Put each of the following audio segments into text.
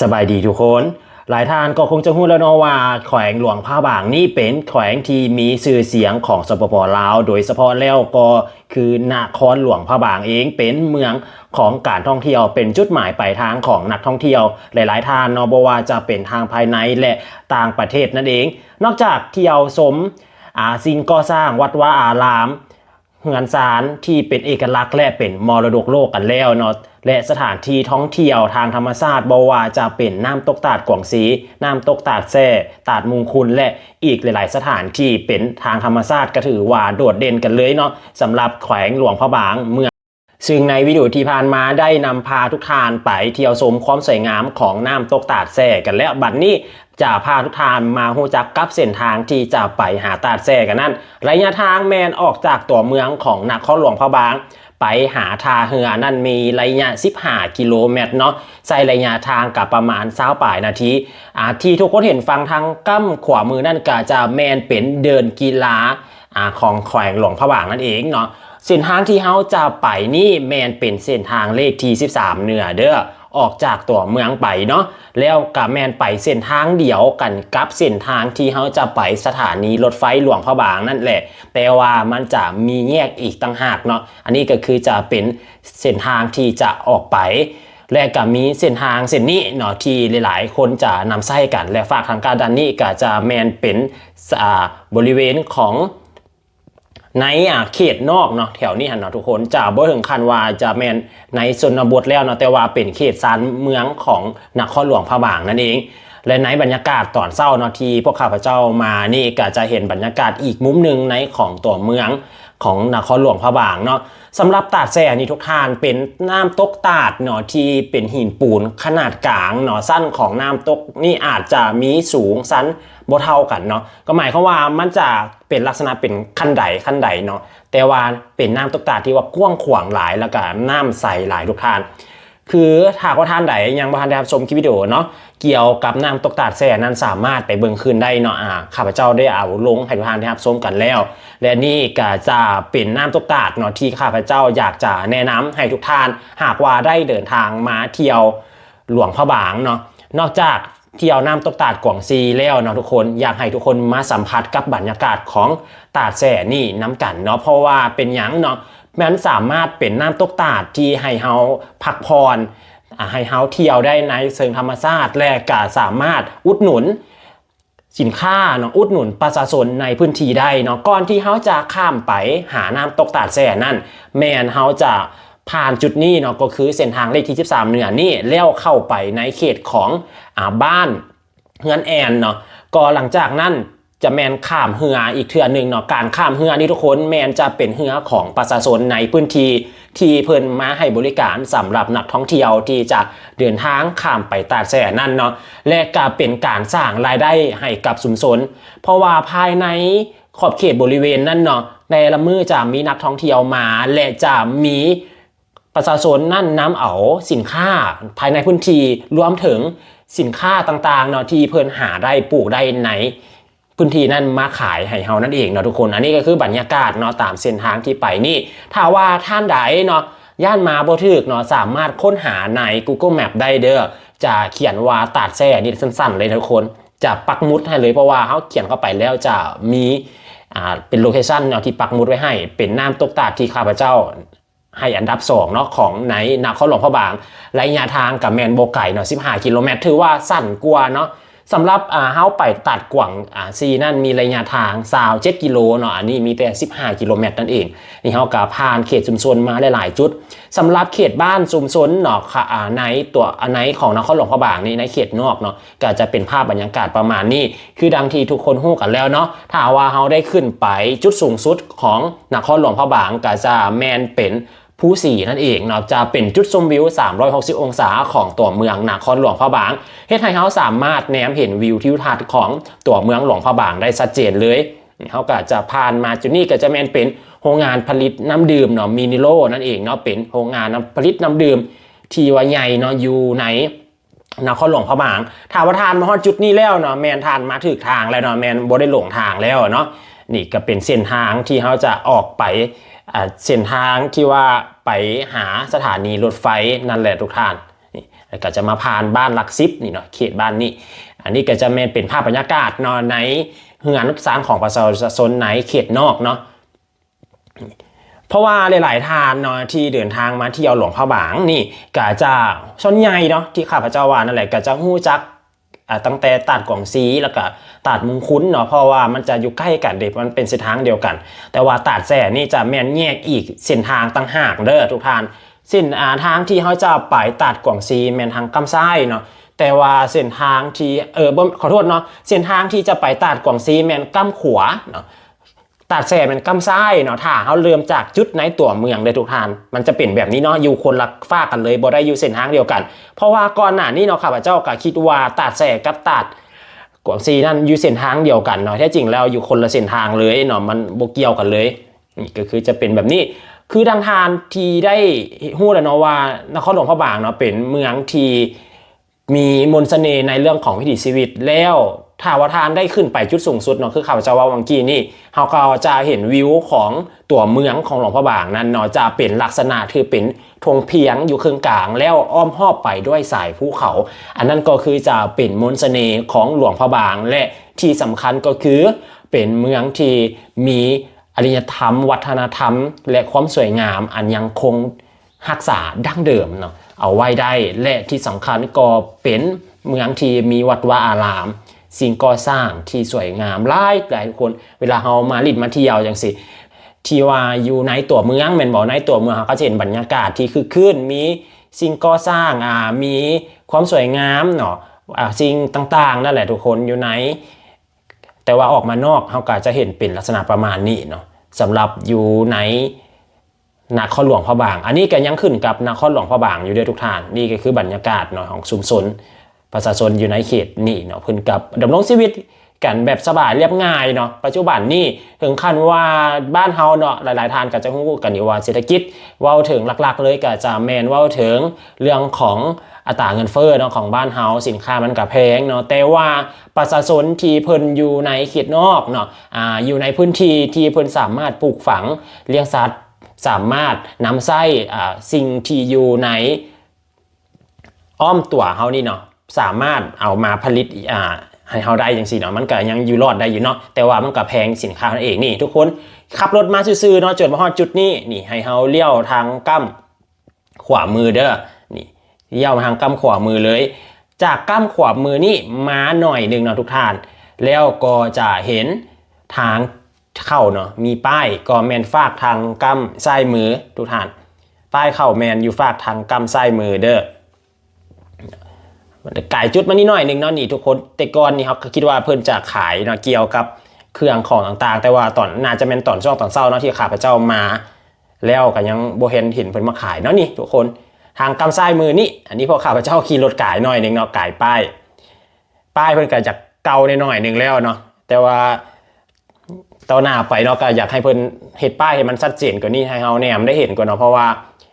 สบายดีทุกคน หลายท่านก็คงจะพูดแล้วเนาะว่าแขวงหลวงพระบางนี่เป็นแขวงที่มีชื่อเสียงของสปปลาว โดยเฉพาะแล้วก็คือนครหลวงพระบางเองเป็นเมืองของการท่องเที่ยวเป็นจุดหมายปลายทางของนักท่องเที่ยว หลาย ๆท่านเนาะบ่ว่าจะเป็นทางภายในและต่างประเทศนั่นเอง นอกจากเที่ยวสมอาสิ่งก่อสร้างวัดวาอารามเฮือนซานที่เป็นเอกลักษณ์และเป็นมรดกโลกกันแล้วเนาะ และสถานที่ท่องเที่ยวทางธรรมชาติบว่าจะเป็นน้ำตกตาดกวางซีน้ำตกตาดแซ่ตาดมุงคุณและอีกหลาย ๆ สถานที่เป็นทางธรรมชาติก็ถือว่าโดดเด่นกันเลยเนาะสำหรับแขวงหลวงพระบางเมืองซึ่งในวิดีโอที่ผ่านมาได้นำพาทุกท่านไปเที่ยวชมความสวยงามของน้ำตกตาดแซ่กันแล้วบัดนนี้จะพาทุกท่านมาหูจักกับเส้นทางที่จะไปหาตาดแซ่กันนั่นระยะทางแมนออกจากตัวเมืองของนครหลวงพระบาง ไปหาทาเหือนั่นมีระยะ15กิโลเมตรเนาะใช้ระยะทางกับประมาณ20ปลายนาทีอ่าที่ทุกคนเห็นฟังทางกั้มขวามือนั่นก็จะแมนเป็นเดินกีฬาอ่าของแขวงหลวงพระบางนั่นเองเนาะเส้นทางที่เฮาจะไปนี่แมนเป็นเส้นทางเลขที่ 13 เหนือเด้อ ออกจากตัวเมืองไปเนาะแล้วกับแมนไปเส้นทางเดียวกันกับเส้นทางที่เฮาจะไปสถานีรถไฟหลวงพระบางนั่นแหละ แต่ว่ามันจะมีแยกอีกต่างหากเนาะอันนี้ก็คือจะเป็นเส้นทางที่จะออกไปและก็มีเส้นทางเส้นนี้เนาะที่หลายๆ คนจะนำใช้กัน และฝากทางการดันนี้ก็จะแมนเป็นบริเวณของ ในอะเขตนอกเนาะแถวนี้หันเนาะทุกคนจะบ่ถึงขั้นว่าจะแมนในชนบทแล้วเนาะแต่ว่าเป็นเขตซานเมืองของนครหลวงพระบางนั่นเอง และในบรรยากาศตอนเศร้าเนาะที่พวกข้าพเจ้ามานี่ก็จะเห็นบรรยากาศอีกมุมหนึ่งในของตัวเมืองของนครหลวงพระบางเนาะ สำหรับตาดแส่นี่ทุกท่านเป็นน้ำตกตาดเนาะที่เป็นหินปูนขนาดกลางเนาะสั้นของน้ำตกนี่อาจจะมีสูงสั้นบ่เท่ากันเนาะก็หมายความว่ามันจะเป็นลักษณะเป็นขั้นใดขั้นใดเนาะแต่ว่าเป็นน้ำตกตาดที่ว่ากว้างขวางหลายแล้วก็น้ำใสหลายทุกท่าน คือถ้าว่าท่านใดยังบ่ทันได้รับชมคลิปวิดีโอเนาะเกี่ยวกับน้ำตกตาดแซ่นั้นสามารถไปเบิ่งคืนได้เนาะอ่าข้าพเจ้าได้เอาลงให้ทุกท่านได้รับชมกันแล้ว และนี่ก็จะเป็นน้ำตกตาดเนาะที่ข้าพเจ้าอยากจะแนะนำให้ทุกท่าน หากว่าได้เดินทางมาเที่ยวหลวงพระบางเนาะนอกจากเที่ยวน้ำตกตาดกวางซีแล้วเนาะทุกคนอยากให้ทุกคนมาสัมผัสกับบรรยากาศของตาดแซ่นี่น้ำกันเนาะเพราะว่าเป็นหยังเนาะ มันสามารถเป็นน้ำตกตาดที่ให้เฮาพักผ่อนให้เฮาเที่ยวได้ในเชิงธรรมชาติและก็สามารถอุดหนุนสินค้าเนาะอุดหนุนประชาชนในพื้นที่ได้เนาะก่อนที่เฮาจะข้ามไปหาน้ำตกตาดแซ่นั่น แมนเฮาจะผ่านจุดนี้เนาะก็คือเส้นทางเลขที่ 13 เหนือนี่แล้วเข้าไปในเขตของอ่าบ้านเฮือนแอนเนาะก็หลังจากนั้น จะแมนข้ามเหืออีกเทื่อหนึ่งเนาะการข้ามเหือนี่ทุกคนแมนจะเป็นเหือของประชาชนในพื้นที่ที่เพิ่นมาให้บริการสำหรับนักท่องเที่ยวที่จะเดินทางข้ามไปตาดแซ่นั่นเนาะและก็เป็นการสร้างรายได้ให้กับชุมชนเพราะว่าภายในขอบเขตบริเวณนั่นเนาะในละมือจะมีนักท่องเที่ยวมาและจะมีประชาชนนั่นนำเอาสินค้าภายในพื้นที่รวมถึงสินค้าต่างๆเนาะที่เพิ่นหาได้ปลูกได้ใน พื้นที่นั่นมาขายให้เฮานั่นเองเนาะทุกคน อันนี้ก็คือบรรยากาศเนาะตามเส้นทางที่ไปนี่ ถ้าว่าท่านใดเนาะย่านมาบ่ถึกเนาะสามารถค้นหาใน Google Map ได้เด้อจะเขียนว่าตาดแซ่นี่สั้นๆ เลยทุกคน จะปักมุดให้เลยเพราะว่าเขาเขียนเข้าไปแล้วจะมีอ่าเป็นโลเคชันเนาะที่ปักมุดไว้ให้ เป็นน้ำตกตาดที่ข้าพเจ้าให้อันดับ2เนาะของในนครหลวงพระบางระยะทางกับแมนโบไก่เนาะ15 กิโลเมตร ถือว่าสั้นกว่าเนาะ สำหรับอ่าเฮาไปตัดกว่างอ่าซีนั่นมีระยะทาง27กิโลเนาะอันนี้มีแต่15กิโลเมตรนั่นเองนี่เฮาก็ผ่านเขตชุมชนมาหลายๆจุดสำหรับเขตบ้านชุมชนเนาะค่ะอ่าในตัวอันในของนครหลวงพระบางนี่ในเขตนอกเนาะก็จะเป็นภาพบรรยากาศประมาณนี้ คือดังที่ทุกคนฮู้กันแล้วเนาะถ้าว่าเฮาได้ขึ้นไปจุดสูงสุดของนครหลวงพระบางก็จะแมนเป็น ผู้สี่นั่นเองเนาะจะเป็นจุดชมวิว 360 องศาของตัวเมืองนครหลวงพระบางเฮ็ดให้เขาสามารถแนมเห็นวิวทิวทัศน์ของตัวเมืองหลวงพระบางได้ชัดเจนเลยเขาก็จะผ่านมาจุดนี้ก็จะแมนเป็นโรงงานผลิตน้ำดื่มเนาะมินิโลนั่นเองเนาะเป็นโรงงานผลิตน้ำดื่มที่ว่าใหญ่เนาะอยู่ในนครหลวงพระบางถามว่าทานมาฮอดจุดนี้แล้วเนาะแมนทานมาถึกทางแล้วเนาะแมนบ่ได้หลงทางแล้วเนาะนี่ก็เป็นเส้นทางที่เขาจะออกไป เส้นทางที่ว่าไปหาสถานีรถไฟนั่นแหละทุกท่านนี่ก็จะมาผ่านบ้านหลักซิปนี่เนาะเขตบ้านนี่อันนี้ก็จะแม่นเป็นภาพบรรยากาศเนาะในเฮือนสร้างของประชาชนในเขตนอกเนาะเพราะว่าหลาย ๆ ทานเนาะที่เดินทางมาเที่ยวหลวงพระบางนี่ก็จะส่วนใหญ่เนาะที่ข้าพเจ้าว่านั่นแหละก็จะหู้จัก ตั้งแต่ตาดกล่องซีแล้วก็ตาดมุงคุ้นเนาะเพราะว่ามันจะอยู่ใกล้กันเด็กมันเป็นเส้นทางเดียวกัน แต่ว่าตาดแส่นี่จะแม่นแยกอีกเส้นทางต่างหากเด้อทุกท่านเส้นทางที่เขาจะไปตาดกล่องซีแม่นทางกำไส้เนาะแต่ว่าเส้นทางที่เออขอโทษเนาะเส้นทางที่จะไปตาดกล่องซีแม่นกำขวาเนาะ ตัดแสเป็นกำซ้เนาะถ้าเขาเริ่มจากจุดในตัวเมืองเลยทุกท่าน มันจะเป็นแบบนี้เนาะอยู่คนละฝ้ากันเลยบ่ได้อยู่เส้นทางเดียวกัน เพราะว่าก่อนหน้านี้เนาะข้าพเจ้าก็คิดว่าตัดแสกับตัดกวางซีนั่นอยู่เส้นทางเดียวกันเนาะแท้จริงแล้วอยู่คนละเส้นทางเลยเนาะมันบ่เกี่ยวกันเลยนี่ก็คือจะเป็นแบบนี้ คือทางทานที่ได้ฮู้แล้วเนาะว่านครหลวงพระบางเนาะเป็นเมืองที่มีมนต์เสน่ห์ในเรื่องของวิถีชีวิตแล้ว ถ้าว่าทานได้ขึ้นไปจุดสูงสุดเนาะคือข้าพเจ้าว่าวังกี้นี่เขาก็จะเห็นวิวของตัวเมืองของหลวงพระบางนั้นเนาะจะเป็นลักษณะคือเป็นธงเพียงอยู่ครึ่งกลางแล้วอ้อมหอบไปด้วยสายภูเขา อันนั้นก็คือจะเป็นมนต์เสน่ห์ของหลวงพระบางและที่สำคัญก็คือเป็นเมืองที่มีอารยธรรม วัฒนธรรม และความสวยงาม อันยังคงรักษาดั้งเดิมเนาะเอาไว้ได้และที่สำคัญก็เป็นเมืองที่มีวัดวาอาราม สิ่งก่อสร้างที่สวยงามหลายหลายคนเวลาเรามาลิดมาเที่ยวจังสิที่ว่าอยู่ในตัวเมืองแม่นบอกในตัวเมืองเราก็จะเห็นบรรยากาศที่คือขึ้นมีสิ่งก่อสร้างอ่ามีความสวยงามเนาะอ่าสิ่งต่างๆนั่นแหละทุกคนอยู่ในแต่ว่าออกมานอกเราก็จะเห็นเป็นลักษณะประมาณนี้เนาะสำหรับอยู่ในนาครหลวงพระบาง อันนี้ก็ยังขึ้นกับนาครหลวงพระบางอยู่ด้วยทุกท่าน นี่ก็คือบรรยากาศเนาะของชุมชน ประชาชนอยู่ในเขตนี่เนาะเพิ่นกับดำรงชีวิตกันแบบสบายเรียบง่ายเนาะปัจจุบันนี่ถึงขั้นว่าบ้านเฮาเนาะหลาย ๆ ทานก็จะรู้กันอยู่ว่าเศรษฐกิจเว้าถึงหลัก ๆ เลยก็จะแมนเว้าถึงเรื่องของอัตราเงินเฟ้อเนาะของบ้านเฮาสินค้ามันก็แพงเนาะแต่ว่าประชาชนที่เพิ่นอยู่ในเขตนอกเนาะอ่าอยู่ในพื้นที่ที่เพิ่นสามารถปลูกฝังเลี้ยงสัตว์สามารถนำไส้อ่าสิ่งที่อยู่ในอ้อมตัวเฮานี่เนาะ สามารถเอามาผลิตอ่าให้เฮาได้จังซี่เนาะมันก็ยังอยู่รอดได้อยู่เนาะแต่ว่ามันก็แพงสินค้านั่นเองนี่ ทุกคนขับรถมาซื่อๆเนาะจนมาฮอดจุดนี้นี่ให้เฮาเลี้ยวทางกั้มขวามือเด้อนี่เลี้ยวมาทางกั้มขวามือเลย จากกั้มขวามือนี่มาหน่อยหนึ่งเนาะทุกท่าน แล้วก็จะเห็นทางเข้าเนาะมีป้ายก็แมนฝากทางกำซ้ายมือทุกท่านป้ายเข้าแมนอยู่ฝากทางกำซ้ายมือเด้อ ไก่จุดมานี่หน่อยหนึ่งเนาะนี่ทุกคนแต่ก่อนนี่เขาคิดว่าเพิ่นจะขายเนาะเกี่ยวกับเครื่องของต่างๆ แต่ว่าตอนน่าจะเป็นตอนช่วงตอนเศร้าเนาะที่ข้าพเจ้ามา แล้วก็ยังโบเห็นเห็นเพิ่นมาขายเนาะนี่ทุกคนทางกำซ้ายมือนี่อันนี้พอข้าพเจ้าขี่รถก่ายหน่อยหนึ่งเนาะก่ายป้ายป้ายเพิ่นก็จะเก่าในหน่อยหนึ่งแล้วเนาะแต่ว่าต่อหน้าไปเนาะก็อยากให้เพิ่นเห็ดป้ายให้มันชัดเจนกว่านี้ให้เฮาแนมได้เห็นกว่าเนาะเพราะว่า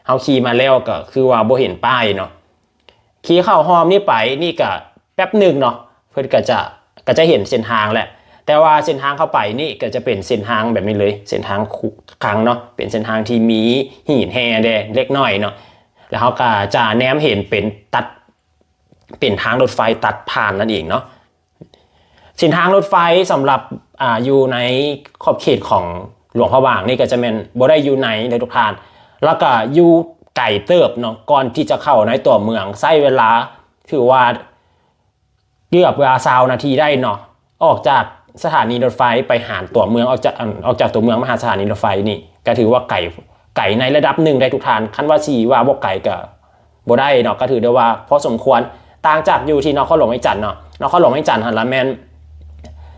เฮาขี่มาแล้วก็คือว่าโบเห็นป้ายเนาะ ขี่เข้าหอมนี่ไปนี่ก็แป๊บหนึ่งเนาะเพิ่อนก็จะก็จะเห็นเส้นทางแหละ แต่ว่าเส้นทางเข้าไปนี่ก็จะเป็นเส้นทางแบบนี้เลยเส้นทางคังเนาะเป็นเส้นทางที่มีหินแห่แดงเล็กน้อยเนาะแล้วเขาก็จะแนมเห็นเป็นตัดเป็นทางรถไฟตัดผ่านนั่นเองเนาะเส้นทางรถไฟสำหรับอ่าอยู่ในขอบเขตของหลวงพระบางนี่ก็จะเป็นบ่ได้อยู่ในในทุกทาน แล้วก็อยู่ ไก่เติบเนาะก่อนที่จะเข้าในตัวเมืองใช้เวลาถือว่าเกือบเวลาซาวนาทีได้เนาะออกจากสถานีรถไฟไปหาตัวเมืองออกจากออกจากตัวเมืองมาหาสถานีรถไฟนี่ ก็ถือว่าไก่ไก่ในระดับหนึ่งได้ทุกทานคันว่าสีว่าบ่ไก่ก็บ่ได้เนาะก็ถือได้ว่าพอสมควรต่างจากอยู่ที่นครหลวงไอ้จันทน์เนาะนครหลวงไอ้จันทน์หันละแมน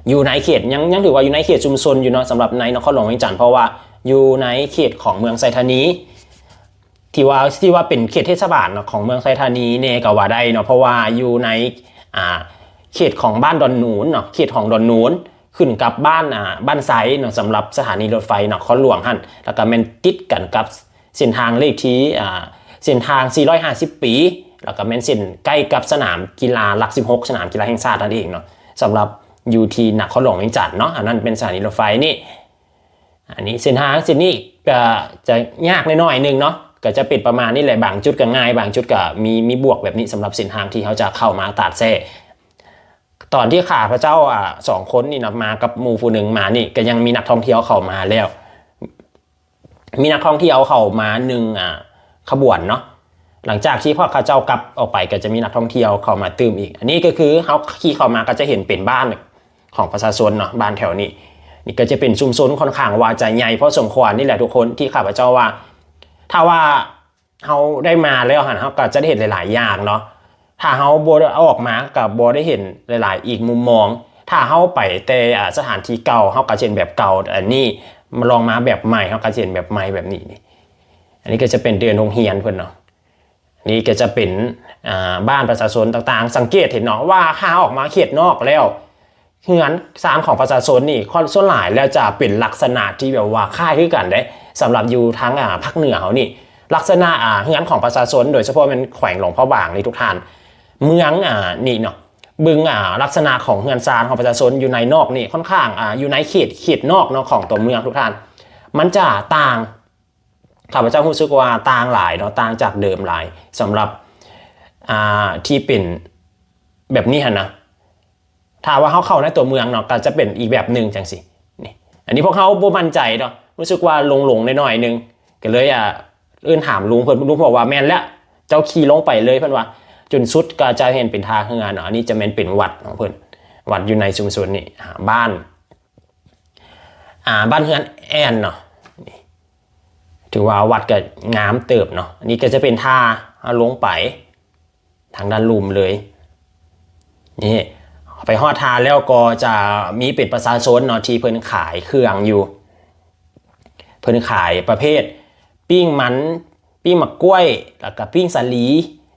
อยู่ในเขตยังยังถือว่าอยู่ในเขตชุมชนอยู่เนาะสำหรับในนครหลวงเวียงจันเพราะว่าอยู่ในเขตของเมืองไซธานี ที่ว่าที่ว่าเป็นเขตเทศบาลเนาะของเมืองไซธานีเนก็ว่าได้เนาะเพราะว่าอยู่ในอ่าเขตของบ้านดอนนูนเนาะเขตของดอนนูนขึ้นกับบ้านอ่าบ้านไซเนาะสำหรับสถานีรถไฟเนาะครหลวงหั่นแล้วก็แมันติดกันกับเส้นทางเลขที่อ่าเส้นทาง 450 ปี แล้วก็แม่นเส้นใกล้กับสนามกีฬาหลัก 16 สนามกีฬาแห่งชาตินั่นเองเนาะสำหรับอยู่ที่นครหลวงเวียงจันทน์เนาะอันนั้นเป็นสถานีรถไฟนี่อันนี้เส้นทางเส้นนี้ก็จะยากน้อยหนึ่งเนาะ ก็จะป็นประมาณนี้แหละบางจุดก็ง่าย บางจุดก็มีมีบวกแบบนี้สำหรับส้นทางที่เขาจะเข้ามาตัดแท้ตอนที่ข้าพระเจ้าอะสองคนนี่นะมากับมู่ผู้หนึ่งมานี่ก็ยังมีนักท่องเที่ยวเข้ามาแล้ว มีนักท่องเที่ยวเข้ามาหนึ่งอะขบวนเนาะหลังจากที่พ่อข้าเจ้ากลับออกไปก็จะมีนักท่องเที่ยวเข้ามาตืมอีก อันนี้ก็คือเขาขี่เข้ามาก็จะเห็นเป็นบ้านของประชาชนเนาะบ้านแถวนี้ นี่ก็จะเป็นชุมชนค่อนข้างว่าจะใหญ่เพราะสมควรนี่แหละทุกคนที่ข้าพเจ้าว่า ถ้าว่าเขาได้มาแล้วหันเขาก็จะได้เห็นหลาย ๆ อย่างเนาะถ้าเขาโบออกมากับโบได้เห็นหลาย ๆ อีกมุมมอง ถ้าเขาไปแต่สถานที่เก่าเขาก็เห็นแบบเก่าอันนี้มาลองมาแบบใหม่เขาก็เห็นแบบใหม่แบบนี้นี่อันนี้ก็จะเป็นเดือนโรงเรียนเพื่อนเนาะนี่ก็จะเป็นบ้านประชาชนต่างๆ สังเกตเห็นเนาะว่าข้าออกมาเขตนอกแล้วเฮือนสามของประชาชนนี่ค่อนส่วนหลายแล้วจะเป็นลักษณะที่แบบว่าค่ายขึ้นกันได้ สำหรับอยู่ทางอ่าภาคเหนือเขานี่ลักษณะอ่าเฮือนของประชาชนโดยเฉพาะเป็นแขวงหลวงพ่อบางนี่ทุกท่าน เมืองอ่านี่เนาะบึงอ่าลักษณะของเฮือนซานของประชาชนอยู่ในนอกนี่ค่อนข้างอ่าอยู่ในเขตเขตนอกเนาะของตัวเมืองทุกท่าน มันจะต่างข้าพเจ้ารู้สึกว่าต่างหลายเนาะต่างจากเดิมหลายสำหรับอ่าที่เป็นแบบนี้ฮะนะถ้าว่าเขาเข้าในตัวเมืองเนาะก็จะเป็นอีกแบบหนึ่งจังสินี่อันนี้พวกเขาบ่มั่นใจเนาะ รู้สึกว่าหลงหลงหน่อยๆนึงก็เลยอะเอื้นถามลุงเพิ่นลุงบอกว่าแม่นแล้วเจ้าขี่ลงไปเลยเพิ่นว่า จนสุดก็จะเห็นเป็นทางเฮือนเนาะอันนี้จะแม่นเป็นวัดของเพิ่นวัดอยู่ในชุมชนนี่บ้านอ่าบ้านเฮือนแอนเนาะนี่ถือว่าวัดก็งามเติบเนาะอันนี้ก็จะเป็นท่าลงไป ทางด้านลุมเลยนี่ไปฮอดทาแล้วก็จะมีเป็นประชาชนเนาะที่เพิ่นขายเครื่องอยู่ เพิ่นขายประเภท ปิ้งมันปิ้งมะกล้วย แล้วก็ปิ้งสาลี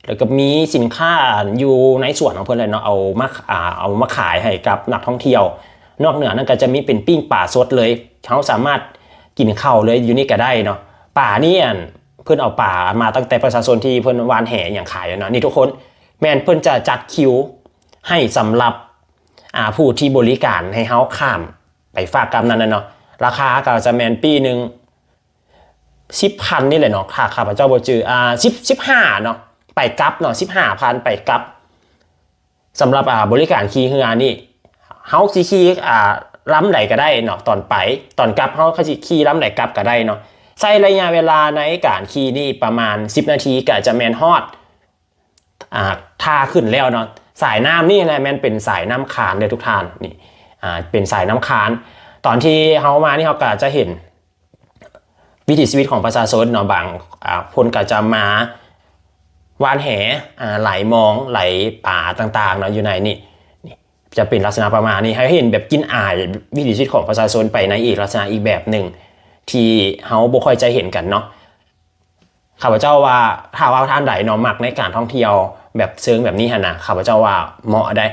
แล้วก็มีสินค้าอยู่ในส่วนของเพิ่นเลยเนาะเอามาอ่าเอามาขายให้กับนักท่องเที่ยว นอกเหนือนั้นก็จะมีเป็นปิ้งป่าสดเลยเขาสามารถกินข้าวเลยอยู่นี่ก็ได้เนาะป่านี่เพิ่นเอาป่ามาตั้งแต่ประชาชนที่เพิ่นวานแห่อย่างขายเนาะนี่ทุกคนแม่นเพิ่นจะจัดคิวให้สำหรับอ่าผู้ที่บริการให้เฮาข้ามไปฝากกรรมนั้นนะเนาะ ราคาก็จะแมนปีหนึ่งสิบพันนี่แหละเนาะค่าข้าพเจ้าบ่จืออ่าสิบสิบห้าเนาะไปกลับเนาะสิบห้าพันไปกลับสำหรับอ่าบริการขี่เรือนี่เฮาสิขี่อ่าล้ำไหนก็ได้เนาะตอนไปตอนกลับเฮาขาสิขี่ล้ำไหนกลับก็ได้เนาะใช้ระยะเวลาในการขี่นี่ประมาณ 10 นาทีก็จะแมนฮอดอ่าท่าขึ้นแล้วเนาะสายน้ำนี่แหละแมนเป็นสายน้ำคานเลยทุกท่านนี่อ่าเป็นสายน้ำคาน ตอนที่เขามานี่เขาก็จะเห็น วิถีชีวิตของประชาชนเนาะบางอ่าคนก็จะมาวานแหอ่าไหลมองไหลป่าต่างๆเนาะอยู่ในนี่นี่จะเป็นลักษณะประมาณนี้ให้เห็นแบบกินอายวิถีชีวิตของประชาชนไปในอีกลักษณะอีกแบบหนึ่งที่เขาบ่ค่อยจะเห็นกันเนาะข้าพเจ้าว่าถ้าว่าท่านใดเนาะมักในการท่องเที่ยวแบบเชิงแบบนี้ฮะนะข้าพเจ้าว่าเหมาะได้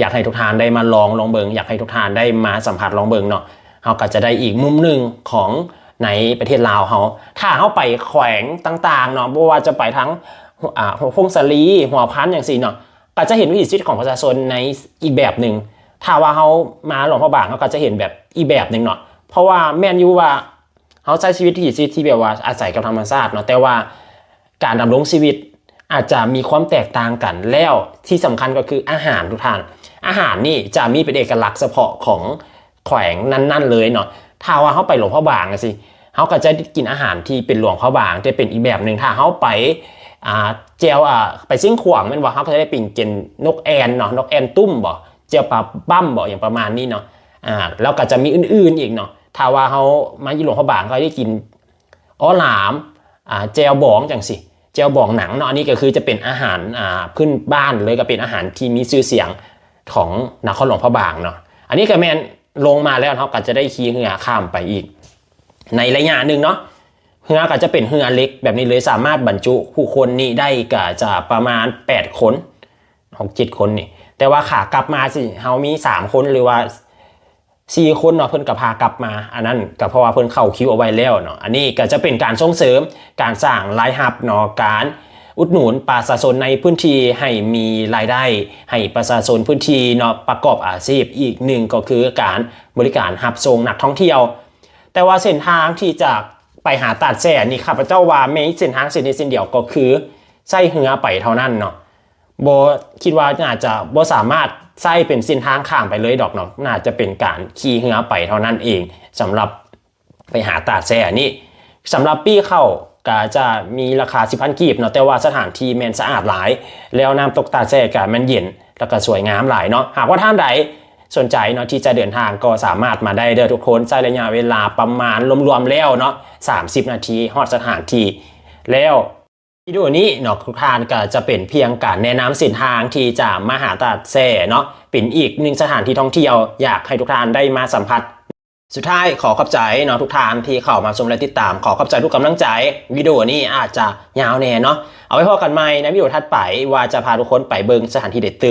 อยากให้ทุกท่านได้มาลองลองเบิงอยากให้ทุกท่านได้มาสัมผัสลองเบิงเนาะเขาก็จะได้อีกมุมหนึ่งของในประเทศลาวเขาถ้าเขาไปแขวงต่างๆเนาะบ่ว่าจะไปทั้งอ่าพงศลีหัวพันอย่างสี่เนาะก็จะเห็นวิถีชีวิตของประชาชนในอีกแบบหนึ่งถ้าว่าเขามาหลวงพ่อบางเขาก็จะเห็นแบบอีกแบบหนึ่งเนาะเพราะว่าแม่นยูว่าเขาใช้ชีวิตที่ชีวิตที่แบบว่าอาศัยกับธรรมชาติเนาะแต่ว่าการดำรงชีวิตอาจจะมีความแตกต่างกันแล้วที่สำคัญก็คืออาหารทุกท่าน อาหารนี่จะมีเป็นเอกลักษณ์เฉพาะของแขวงนั้นๆ เลยเนาะถ้าว่าเขาไปหลวงพ่อบางสิเขาก็จะกินอาหารที่เป็นหลวงพ่อบางจะเป็นอีกแบบหนึ่งถ้าเขาไปอ่าเจียวอ่าไปซิ่งขวางมันว่าเขาจะได้ปิ่งเจนนกแอนเนาะนกแอนตุ้มบ่เจียวปลาบั้มบ่อย่างประมาณนี้เนาะอ่าแล้วก็จะมีอื่นๆอีกเนาะถ้าว่าเขามายี่หลวงพระบางก็ได้กินอ้อหลามอ่าเจลบองจังสิเจลบองหนังเนาะอันนี้ก็คือจะเป็นอาหารอ่าพื้นบ้านเลยก็เป็นอาหารที่มีชื่อเสียง ของนครหลวงพระบางเนาะอันนี้ก็แมนลงมาแล้วเขาก็จะได้ขี่เรือข้ามไปอีก ในระยะหนึ่งเนาะเรือก็จะเป็นเรือเล็กแบบนี้เลยสามารถบรรจุผู้คนนี่ได้ก็จะประมาณ 8 คนหกเจ็ดคนนี่ แต่ว่าขากลับมาสิเขามี 3 คนหรือว่าสี่คนเนาะเพิ่นก็พากลับมา อันนั้นก็เพราะว่าเพิ่นเข้าคิวเอาไว้แล้วเนาะอันนี้ก็จะเป็นการส่งเสริมการสร้างรายหับเนาะการ อุดหนุนประชาชนในพื้นที่ให้มีรายได้ ให้ประชาชนพื้นที่เนาะประกอบอาชีพอีกหนึ่งก็คือการบริการหับส่งนักท่องเที่ยว แต่ว่าเส้นทางที่จากไปหาตาดแซ่นี่ข้าพเจ้าว่าไม่เส้นทางเส้นนี้เส้นเดียวก็คือใส่เหือไปเท่านั้นเนาะโบคิดว่าน่าจะโบสามารถใส่เป็นเส้นทางข้ามไปเลยดอกเนาะน่าจะเป็นการขี่เหือไปเท่านั้นเองสำหรับไปหาตาดแซ่นี่สำหรับปี้เข้า ก็จะมีราคาสิพันกีบเนาะแต่ว่าสถานที่แมนสะอาดหลาย แล้วน้ำตกตาแซ่ก็มันเย็นแล้วก็สวยงามหลายเนาะหากว่าท่านใดสนใจเนาะที่จะเดินทางก็สามารถมาได้เด้อทุกคนใช้ระยะเวลาประมาณรวมๆแล้วเนาะ30 นาทีฮอดสถานที่แล้ววิดีโอนี้เนาะทุกท่านก็จะเป็นเพียงการแนะนำเส้นทางที่จะมาหาตาดแซ่เนาะเป็นอีกหนึ่งสถานที่ท่องเที่ยวอยากให้ทุกท่านได้มาสัมผัส สุดท้ายขอขอบใจเนาะทุกท่านที่เข้ามาชมและติดตาม ขอขอบใจทุกกำลังใจ วิดีโอนี้อาจจะยาวแน่เนาะเอาไว้พอกันใหม่ในวิดีโอถัดไปว่าจะพาทุกคนไปเบิงสถานที่เด็ดตื่น